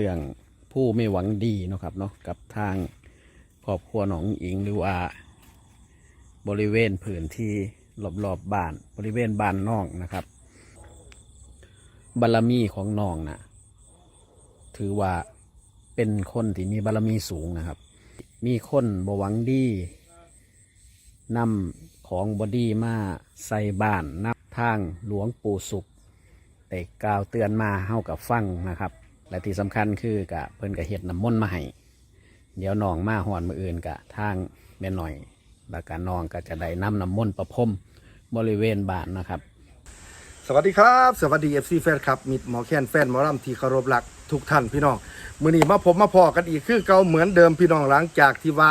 เรื่องผู้ไม่หวังดีนะครับเนาะกับทางครอบครัวหนองอิงหรือว่าบริเวณพื้นที่รอบๆบบ้านบริเวณบ้านน้องนะครับ บารมีของน้องนะถือว่าเป็นคนที่มีบารมีสูงนะครับ มีคนบวังดีนำของบอดีมาใส่บ้านนำทางหลวงปู่สุขแต่กล่าวเตือนมาเฮากับฟังนะครับ และที่สำคัญคือกะเพิ่นกะเฮ็ดน้ำมนต์มาให้เดี๋ยวน้องมาหอนมืออื่นกะทางแม่หน่อยแล้วก็น้องก็จะได้นำน้ำมนต์ประพรมบริเวณบ้านนะครับ สวัสดีครับ สวัสดีเอฟซีแฟนครับมิดหมอแค้นแฟนหมอลำที่เคารพรักทุกท่านพี่น้องมือนี้มาผมมาพอกันอีกคือเก่าเหมือนเดิมพี่น้องหลังจากที่ว่า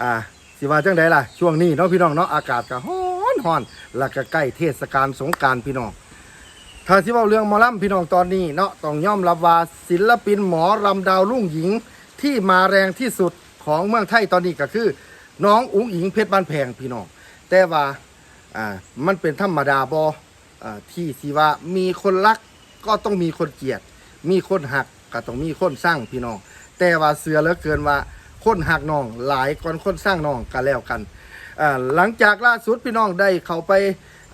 อ่าสิว่าจังไดล่ะช่วงนี้เนาะพี่น้องเนาะอากาศก็ร้อนร้อนแล้วก็ใกล้เทศกาลสงการพี่น้อง ถ้าที่ว่าเรื่องหมอลำพี่น้องตอนนี้เนาะต้องย่อมรับว่าศิลปินหมอลำดาวรุ่งหญิงที่มาแรงที่สุดของเมืองไทยตอนนี้ก็คือ น้องอุ๋งอิงเพชรบ้านแพงพี่น้อง แต่ว่าอ่ามันเป็นธรรมดาบออ่าที่สิว่ามีคนรักก็ต้องมีคนเกลียด มีคนหักก็ต้องมีคนสร้างพี่น้อง แต่ว่าเสือเหลือเกินว่าคนหักน้องหลายก่อนคนสร้างน้องกันแล้วกันอ่าหลังจากล่าสุดพี่น้องได้เข้าไป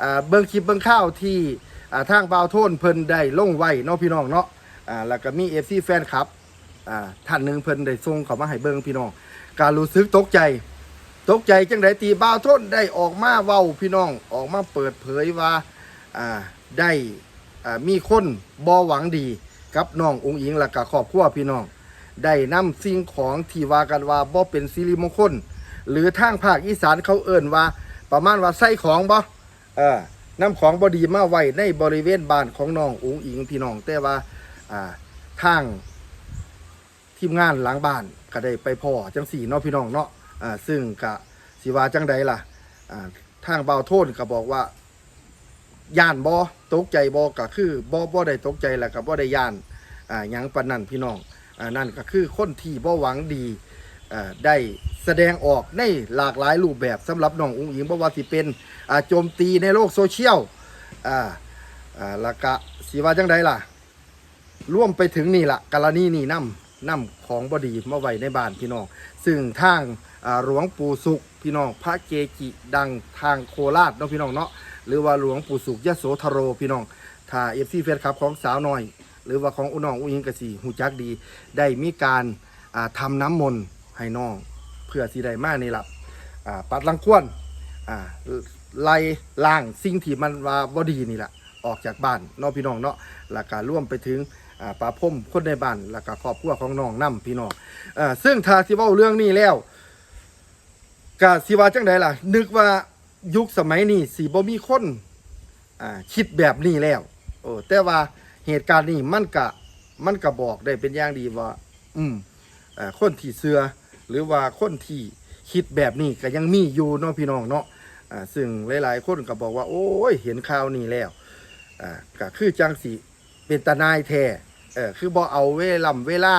อ่าเบิ่งคลิปเบิ่งข้าวที่ อ่าทางบาวโทนเพิ่นได้ลงไว้เนาะพี่น้องเนาะอ่าแล้วก็มี FC แฟนคลับอ่าท่านหนึ่งเพิ่นได้ส่งเข้ามาให้เบิ่งพี่น้องการรู้สึกตกใจ ตกใจจังไดตีบาวโทนได้ออกมาเว้าพี่น้องออกมาเปิดเผยว่าอ่าได้อ่ามีคนบอหวังดีกับน้ององค์อิงและกับครอบครัวพี่น้อง ได้นำสิ่งของที่ว่ากันว่าบ่เป็นสิริมงคล หรือทางภาคอีสานเขาเอิ่นว่า ประมาณว่าใส่ของบ่เออ นำของบอดีมาไว้ในบริเวณบ้านของน้ององค์อิงพี่น้องแต่ว่าทางทีมงานหลังบ้านก็ได้ไปพ่อจังสี่เนาะพี่น้องเนาะซึ่งกะสิวาจังใดล่ะทางเบาโทนก็บอกว่าย่านบอตกใจบอก็คือบอบ่ได้ตกใจแหละกับบ่ได้ย่านอ่ายังปนันพี่น้องอ่านั่นก็คือคนที่บ่หวังดีอ่าได้ แสดงออกในหลากหลายรูปแบบสำหรับน้องอุ้งอิงบ่ว่าสิเป็นโจมตีในโลกโซเชียลอ่าอ่าล้วก็สิว่าจังไดล่ะร่วมไปถึงนี่ละกรณีนี่นำนำของบดีมาไว้ในบ้านพี่น้อง ซึ่งทางหลวงปู่สุขพี่น้องพระเกจิดังทางโคราชเนาะพี่น้องเนาะหรือว่าหลวงปู่สุขยโสธโรพี่น้องถ้าเอฟซีแฟนคลับของสาวน้อย หรือว่าของอุน้องอุยิงกะสีหูจักดี ได้มีการอ่าทำน้ำมนต์ให้น้อง เพื่อสีได้มาในหลับอ่าปัดรังควนอ่าไล่ล่างสิ่งที่มันว่าบดีนี่แหละออกจากบ้านน้องพี่น้องเนาะแล้วก็ร่วมไปถึงอ่าป้าพมคนในบ้านแล้วก็ครอบครัวของน้องนํพี่น้องอซึ่งถ้าที่ว้าเรื่องนี้แล้วก็สิวาจังไดล่ะ นึกว่ายุคสมัยนี้สิบ่มีคนคิดแบบนี้แล้วโอ้แต่ว่าเหตุการณ์นี้มันก็มันก็บอกได้เป็นอย่างดีว่า อืมอคนที่เสือ หรือว่าคนที่คิดแบบนี้ก็ยังมีอยู่เนาะพี่น้องเนาะอ่าซึ่งหลาย ๆ คนก็บอกว่า โอ้ยเห็นข่าวนี้แล้วอ่าก็คือจังสิเป็นตานายแท้เออคือบ่เอาเวลาเวลา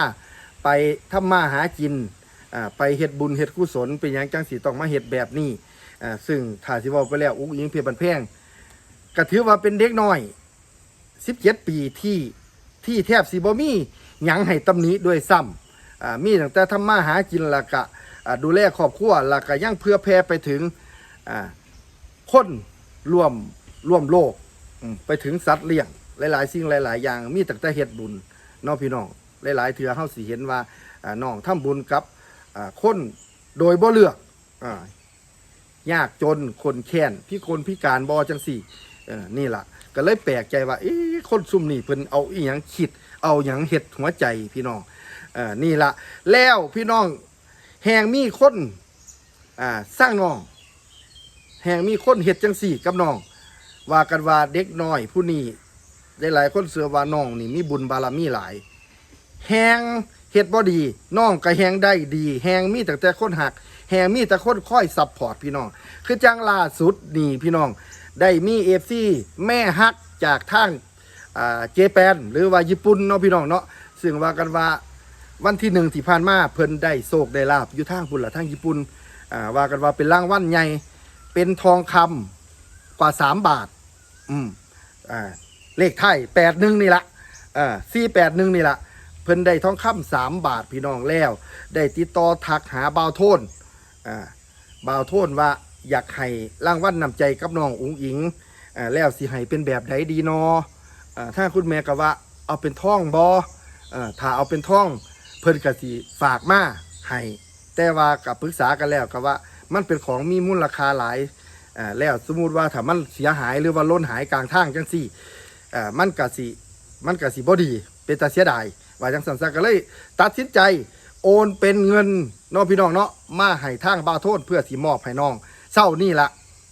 ไปทำมาหากินอ่าไปเฮ็ดบุญเฮ็ดกุศลเป็นหยังจังสีต้องมาเฮ็ดแบบนี้อ่าซึ่งถ้าสิเว้าไปแล้วอุ้งอิงเพียบันแพงก็ถือว่าเป็นเด็กน้อย 17 ปีที่ที่แทบสิบ่มีหยังให้ตำหนิด้วยซ้ำอ่า มีตั้งแต่ทำมาหากินล้วก็อ่าดูแลครอบครัวล้วก็ยังเพื่อแผ่ไปถึงคนร่วมร่วมโลกไปถึงสัตว์เลี้ยงหลายๆสิ่งหลาย ๆ อย่าง มีตั้งแต่เฮ็ดบุญน้องพี่น้องหลาย ๆเทื่อเฮาสิเห็นว่าน้องทำบุญกับคนโดยบ่เลือกอยากจนคนแค้นพี่คนพิการบอจังสี่นี่ล่ะ ก็เลยแปลกใจว่าคนซุ่มนี่เพิ่นเอาอีหยังคิด เอาหยังเห็ดหัวใจพี่น้อง ออนี่ละแล้วพี่น้องแหงมีคนอ่าสร้างน้อง แหงมีคนเห็ดจังสี่กับน้อง ว่ากันว่าเด็กน้อยผู้นี้ได้หลายคนเสือว่าน้องนี่มีบุญบารมีหลาย แหงเฮ็ดบ่ดีน้องก็แหงได้ดี แหงมีแต่แต่คนหัก แหงมีแต่คนค่อยซัพพอร์ตพี่น้อง คือจังล่าสุดนี่พี่น้องได้มีเอฟซีแม่ฮักจากทางอ่าเจแปนหรือว่าญี่ปุ่นเนาะพี่น้องเนาะซึ่งว่ากันว่า วันที่หนึ่งที่ผ่านมาเพิ่นได้โศกได้ลาบอยู่ทางพุ่นละทางญี่ปุ่นอ่าว่ากันว่าเป็นร่างวัลใหญ่เป็นทองคำกว่าสามบาท อืมอ่าเลขไทยแปดหนึ่งนี่ละอ่าสี่แปดหนึ่งนี่ละเพิ่นได้ทองคำสามบาทพี่น้องแล้ว ได้ติดต่อทักหาบ่าวโทนอ่าบ่าวโทนว่าอยากให้ร่างวัลนนำใจกับน้องอุ๋งอิงอ่าแล้วสิให้เป็นแบบใดดีนออ่าถ้าคุณแม่ก็ว่าเอาเป็นท่องบออ่าถ้าเอาเป็นท่อง เพิ่นก็สิฝากมาให้แต่ว่ากับปรึกษากันแล้วก็ว่ามันเป็นของมีมูลค่าหลายแล้วสมมุติว่าถ้ามันเสียหายหรือว่าล้นหายกลางทางจังซี่มันก็สิมันก็สิบ่ดี เป็นตาเสียดายว่าจังสันซะก็เลยตัดสินใจโอนเป็นเงินน้องพี่น้องเนาะมาให้ทางบาโทษเพื่อสิมอบให้น้องเศร้านี่ละ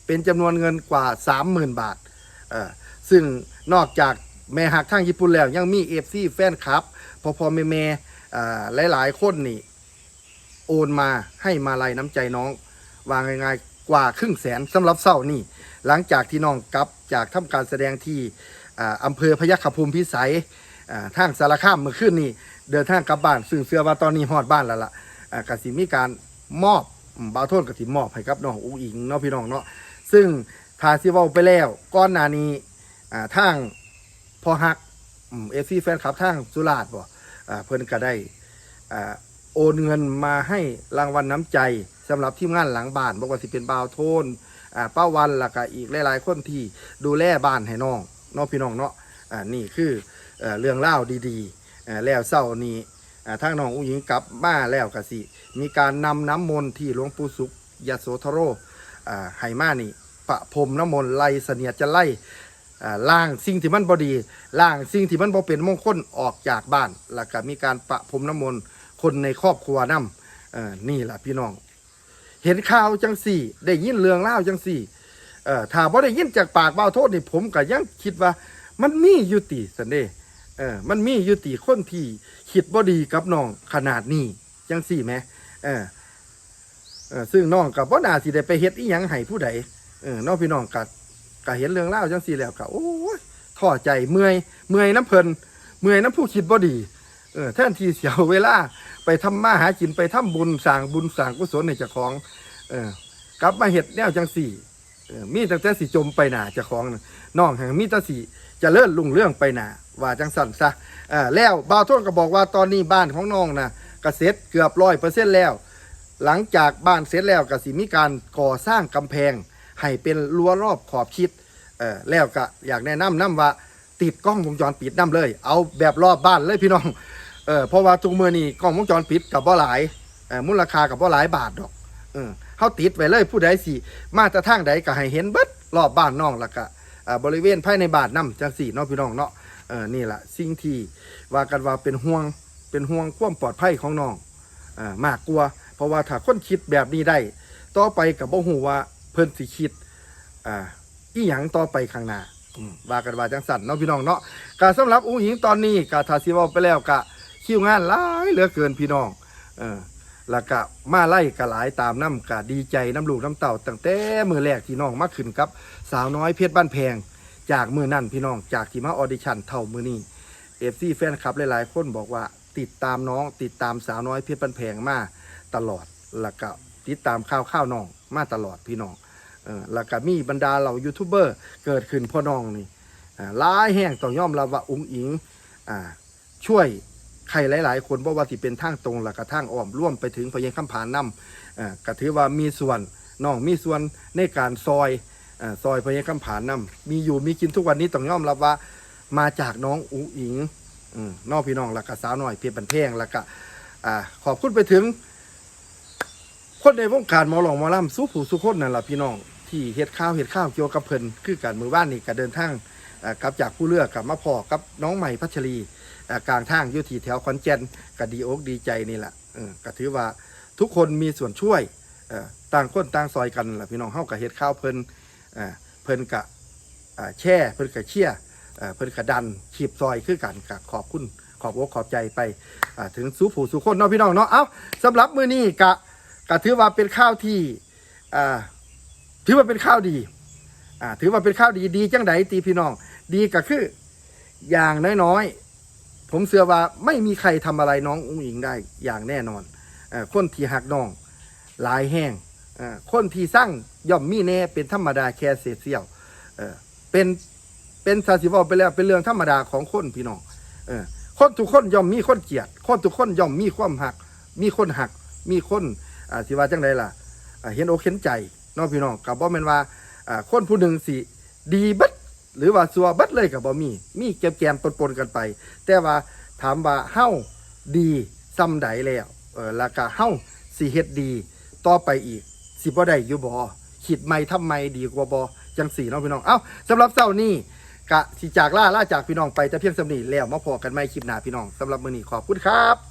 เป็นจำนวนเงินกว่า 30,000 บาทเออซึ่งนอกจากแม่หักทางญี่ปุ่นแล้วยังมีเอฟซีแฟนคลับพอพอแม่แม่ หลายๆคนนี่โอนมาให้มาลัยน้ำใจน้อง วางง่ายๆกว่าครึ่งแสนสำหรับเศร้านี่หลังจากที่น้องกลับจากทำการแสดงที่อ่าอำเภอพยัคฆภูมิพิสัยทางสารคามเมื่อคืนนี้เดินทางกลับบ้านซึ่งเสื้อว่าตอนนี้ฮอดบ้านแล้วล่ะอ่ากสิมีการมอบบาวโทษกสิมอบให้กับน้องอุ้งอิงเนาะพี่น้องเนาะซึ่งทาซิเวาไปแล้วก้อนนานี้อ่ทางพอฮักเอฟซีแฟนคลับทางสุราษฎร์บ่ เพิ่อนก็ได้โอนเงินมาให้รางวัลน้ำใจสำหรับทีมงานหลังบ้านบอกว่าสิเป็นบาวโทนป้าวันแล้วก็อีกหลายๆคนที่ดูแลบ้านให้น้องเนาะพี่น้องเนาะนี่คือเอ่อเรื่องเล่าดีๆ แล้วเศร้านี้อ่าทางน้องอุ้งหญิงกลับมาแล้วกสิ มีการนำน้ำมนต์ที่หลวงปู่สุขยโสธโรไหมานี่ประพรมน้ำมนต์ไล่เสนียดจะไล่ ล่างสิ่งที่มันบดีล่างสิ่งที่มันบ่เป็นมงคลออกจากบ้านแล้วก็มีการประพรมน้ำมนต์คนในครอบครัวนำเอ่อนี่แหละพี่น้อง เห็นข่าวจังสี่ ได้ยินเรื่องเล่าจังสี่ถ้าบ่ได้ยินจากปากบ่าวโทษนี่ผมก็ยังคิดว่า มันมียู่ติสันเดเออมันมียู่ตีคนที่คิดบ่ดีกับน้องขนาดนี้จังสี่ไหมเออเออซึ่งน้องกับบ่น่าสิได้ไปเฮ็ดอีหยังให้ผู้ใดเออน้องพี่น้องกั ก็เห็นเรื่องเล่าจังสี่แล้วก็โอ้ยท้อใจเมื่อยเมื่อยน้ำเพลินเมื่อยน้ำผู้คิดบ่ดีเออแทนที่เสียเวลาไปทำมาหากินไปทำบุญสร้างบุญสร้างกุศลในเจ้าของ เออกลับมาเฮ็ดแนวจังสี่เออมีตั้งแต่สิจมไปหนาเจ้าของน่องแห่งมีแต่สิเจะเลื่อนลุงเรื่องไปหนาว่าจังสันซะอ่าแล้วบ่าวโทนก็บอกว่าตอนนี้บ้านของน้องนะกเสร็จเกือบร้อยเปอร์เซ็นต์แล้ว หลังจากบ้านเสร็จแล้วก็สิมีการก่อสร้างกำแพง ให้เป็นรั้วรอบขอบชิดเออแล้วก็อยากแนะนำนํว่าติดกล้องวงจรปิดนํเลย เอาแบบรอบบ้านเลยพี่น้องเออเพราะว่าทุกมือนี่กล้องวงจรปิดกับบ่หลายเออมูลค่ากับบ่หลายบาทดอกเออเฮาติดไว้เลยผู้ใดสิมาแต่ทางใดก็ให้เห็นเบิดรอบบ้านน้องแล้วก็อ่าบริเวณภายในบ้านนํจังสี่เนาะพี่น้องเนาะเออนี่แหละสิ่งที่ว่ากันว่าเป็นห่วงเป็นห่วงความปลอดภัยของน้องอ่ามากกลัว เพราะว่าถ้าคนคิดแบบนี้ได้ ต่อไปกับบ่ฮู้ว่า เพิ่นสิคิดอ่าอีหยังต่อไปข้างหน้าอืมว่ากันว่าจังสั่นเนาะพี่น้องเนาะก็สำหรับอุ้งหญิงตอนนี้ก็ถ้าสิเว้าไปแล้วก็คิวงานหลายเหลือเกินพี่น้องเออแล้วก็มาไล่ก็หลายตามน้ำก็ดีใจน้ำลูกน้ำเต่าตั้งแต่มือแรกที่น้องมาขึ้นกับ สาวน้อยเพชรบ้านแพง จากมือนั่นพี่น้องจากที่มาออดิชั่นเท่ามือนี้เอฟซีแฟนคลับหลายๆ คนบอกว่าติดตามน้อง ติดตามสาวน้อยเพชรปันแพงมาตลอดแล้วก็ติดตามข่าวข้าวน้องมาตลอดพี่น้องเออ แล้วก็มีบรรดาเหล่ายูทูบเบอร์เกิดขึ้นพ่อน้องนี่อ่ายแห่งต้องยอมรับว่าอุ้งอิงอช่วยใครหลาย ๆ คนเพราะว่าที่เป็นทางตรงแล้วก็ทางอ้อมร่วมไปถึงพยังคำผานนำอ่าก็ถือว่ามีส่วนน้องมีส่วนในการซอยอซอยพยังคำผานนำมีอยู่มีกินทุกวันนี้ต้องยอมรับว่ามาจากน้องอุ้งอิงอืมนอกพี่น้องแล้วก็สาวหน่อยเพียบบันเพงแล้วก็อ่าขอบคุณไปถึง คนในวงการหมอหลองหมอลำสู้ผู้สู้คนนั่นแหละพี่น้อง ที่เฮ็ดข้าวเฮ็ดข้าวเกี่ยวกับเพิ่นคือการมือบ้านนี่ก็เดินทางกลับจากผู้เลือกกลับมาพอกับน้องใหม่พัชรีกลางทางอยู่ที่แถวขอนแก่นก็ดีอกดีใจนี่แหละก็ถือว่าทุกคนมีส่วนช่วยต่างคนต่างซอยกันล่ะพี่น้องเฮาก็เฮ็ดข้าวเพิ่นเพิ่นกะอ่าแช่เพิ่นกะเชี่ยเพิ่นกระดันขีบซอยคือกันกับขอบคุณขอบอกขอบใจไปถึงสู้ผู้สู้คนเนาะพี่น้องเนาะเอ้าสำหรับมื้อนี้กะกะถือว่าเป็นข้าวที่อ่า ถือว่าเป็นข้าวดี อ่า ถือว่าเป็นข้าวดีดีจังไดตีพี่น้อง ดีก็คือ อย่างน้อยๆ ผมเชื่อว่าไม่มีใครทำอะไรน้องอุ้งอิงได้อย่างแน่นอนอ่อคนที่หักน้องหลายแห้งอ่อคนที่สร้างย่อมมีแน่เป็นธรรมดาแค่เศษเสี้ยวเออเป็นเป็นซาสิบอลไปแล้วเป็นเรื่องธรรมดาของคนพี่น้องเออคนทุกคนย่อมมีคนเกลียด คนทุกคนย่อมมีความหัก มีคนหัก มีคนอ่าสิว่าจังไดล่ะเห็นอกเห็นใจ เน้องพี่น้องกับบ่แม่นว่าอ่าคนผู้หนึ่งสิดีบัดหรือว่าซัวบัดเลยกับบ่มีมีแกมๆปนๆกันไป แต่ว่าถามว่าเฮาดีซ้ำใดแล้วเออแล้วก็เฮาสิเฮ็ดดีต่อไปอีก สิบ่ได้อยู่บ่คิดใหม่ทำใหม่ดีกว่าบ่จังสี่เนาะพี่น้องเอ้าสำหรับเช้านี้กะสิจากล่าล่าจากพี่น้องไปแต่เพียงสำนีแล้วมาพอกันใหม่คลิปหน้าพี่น้องสำหรับมื้อนี้ขอบคุณครับ